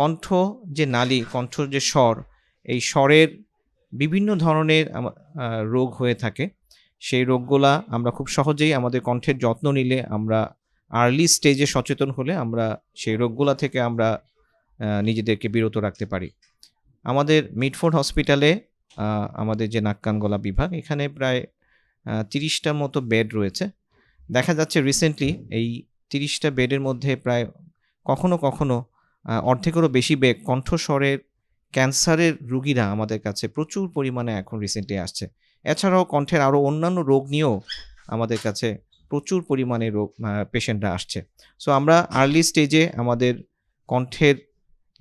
কণ্ঠ যে নালী কণ্ঠ যে স্বর, এই স্বরের বিভিন্ন ধরনের রোগ হয়ে থাকে। সেই রোগগুলা আমরা খুব সহজেই আমাদের কণ্ঠের যত্ন নিলে আমরা আর্লি স্টেজে সচেতন হলে আমরা সেই রোগগুলা থেকে আমরা নিজেদেরকে বিরত রাখতে পারি। আমাদের মিডফোর্ড হসপিটালে আমাদের যে নাক কান গলা বিভাগ, এখানে প্রায় তিরিশটার মতো বেড রয়েছে। দেখা যাচ্ছে রিসেন্টলি এই তিরিশটা বেডের মধ্যে প্রায় কখনো কখনো অর্ধেকেরও বেশি বেগ কণ্ঠস্বরের ক্যান্সারের রুগীরা আমাদের কাছে প্রচুর পরিমাণে এখন রিসেন্টলি আসছে। এছাড়াও কণ্ঠের আরও অন্যান্য রোগ নিয়েও আমাদের কাছে প্রচুর পরিমাণে রোগ পেশেন্টরা আসছে। সো আমরা আর্লি স্টেজে আমাদের কণ্ঠের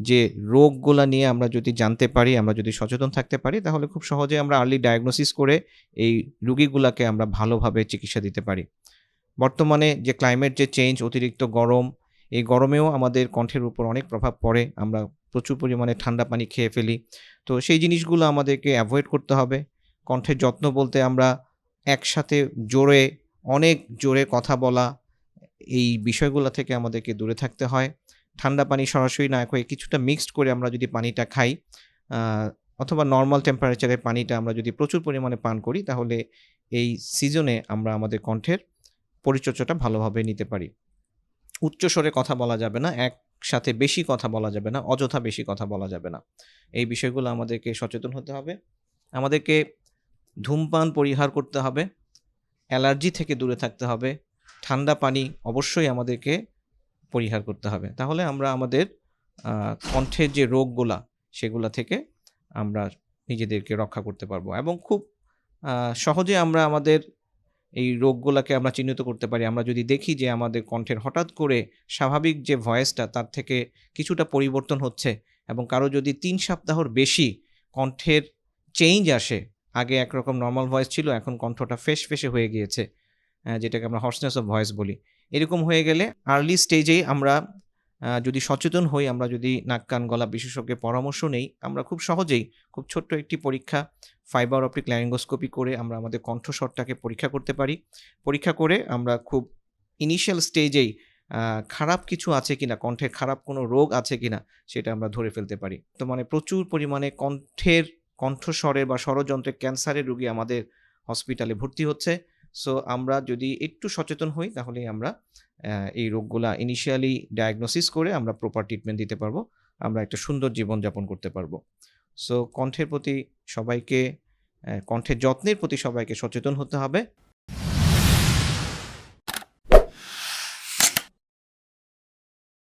যে রোগগুলো নিয়ে আমরা যদি জানতে পারি, আমরা যদি সচেতন থাকতে পারি, তাহলে খুব সহজে আমরা আর্লি ডায়াগনোসিস করে এই রুগীগুলাকে আমরা ভালোভাবে চিকিৎসা দিতে পারি। বর্তমানে যে ক্লাইমেট যে চেঞ্জ অতিরিক্ত গরম এই গরমেও আমাদের কণ্ঠের উপর অনেক প্রভাব পড়ে, আমরা প্রচুর পরিমাণে ঠান্ডা পানি খেয়ে ফেলি। তো সেই জিনিসগুলো আমাদেরকে অ্যাভয়েড করতে হবে। কণ্ঠের যত্ন বলতে আমরা একসাথে জোরে, অনেক জোরে কথা বলা, এই বিষয়গুলো থেকে আমাদেরকে দূরে থাকতে হয়। ঠান্ডা পানি সরাসরি না করে কিছুটা মিক্সড করে আমরা যদি পানিটা খাই অথবা নর্মাল টেম্পারেচারের পানিটা আমরা যদি প্রচুর পরিমাণে পান করি, তাহলে এই সিজনে আমরা আমাদের কণ্ঠের পরিচর্যাটা ভালোভাবে নিতে পারি। উচ্চ স্বরে কথা বলা যাবে না, একসাথে বেশি কথা বলা যাবে না, অযথা বেশি কথা বলা যাবে না। এই বিষয়গুলো আমাদেরকে সচেতন হতে হবে। আমাদেরকে ধূমপান পরিহার করতে হবে, অ্যালার্জি থেকে দূরে থাকতে হবে, ঠান্ডা পানি অবশ্যই আমাদেরকে পরিহার করতে হবে। তাহলে আমরা আমাদের কণ্ঠের যে রোগগুলা, সেগুলা থেকে আমরা নিজেদেরকে রক্ষা করতে পারব এবং খুব সহজে আমরা আমাদের এই রোগগুলোকে আমরা চিহ্নিত করতে পারি। আমরা যদি দেখি যে আমাদের কণ্ঠের হঠাৎ করে স্বাভাবিক যে ভয়েসটা, তার থেকে কিছুটা পরিবর্তন হচ্ছে এবং কারও যদি তিন সপ্তাহর বেশি কণ্ঠের চেঞ্জ আসে, আগে একরকম নর্মাল ভয়েস ছিল, এখন কণ্ঠটা ফেস ফেসে হয়ে গিয়েছে যেটাকে আমরা হর্সনেস অফ ভয়েস বলি। এরকম হয়ে গেলে আর্লি স্টেজেই আমরা যদি সচেতন হই, আমরা যদি নাক, কান, গলা বিশেষজ্ঞের পরামর্শ নেই, আমরা খুব সহজেই খুব ছোট্ট একটি পরীক্ষা ফাইবার অপটিক ল্যারিঙ্গোস্কোপি করে আমরা আমাদের কণ্ঠস্বরটাকে পরীক্ষা করতে পারি। পরীক্ষা করে আমরা খুব ইনিশিয়াল স্টেজেই খারাপ কিছু আছে কিনা কণ্ঠের খারাপ কোনো রোগ আছে কিনা সেটা আমরা ধরে ফেলতে পারি। তো মানে প্রচুর পরিমাণে কণ্ঠের, কণ্ঠস্বরের বা স্বরযন্ত্রের ক্যান্সারের রোগী আমাদের হসপিটালে ভর্তি হচ্ছে। সো আমরা যদি একটু সচেতন হই তাহলেই আমরা এই রোগগুলা ইনিশিয়ালি ডায়াগনোসিস করে আমরা প্রপার ট্রিটমেন্ট দিতে পারব। আমরা একটা সুন্দর জীবনযাপন করতে পারব। সো কণ্ঠের প্রতি সবাইকে কণ্ঠের যত্নের প্রতি সবাইকে সচেতন হতে হবে।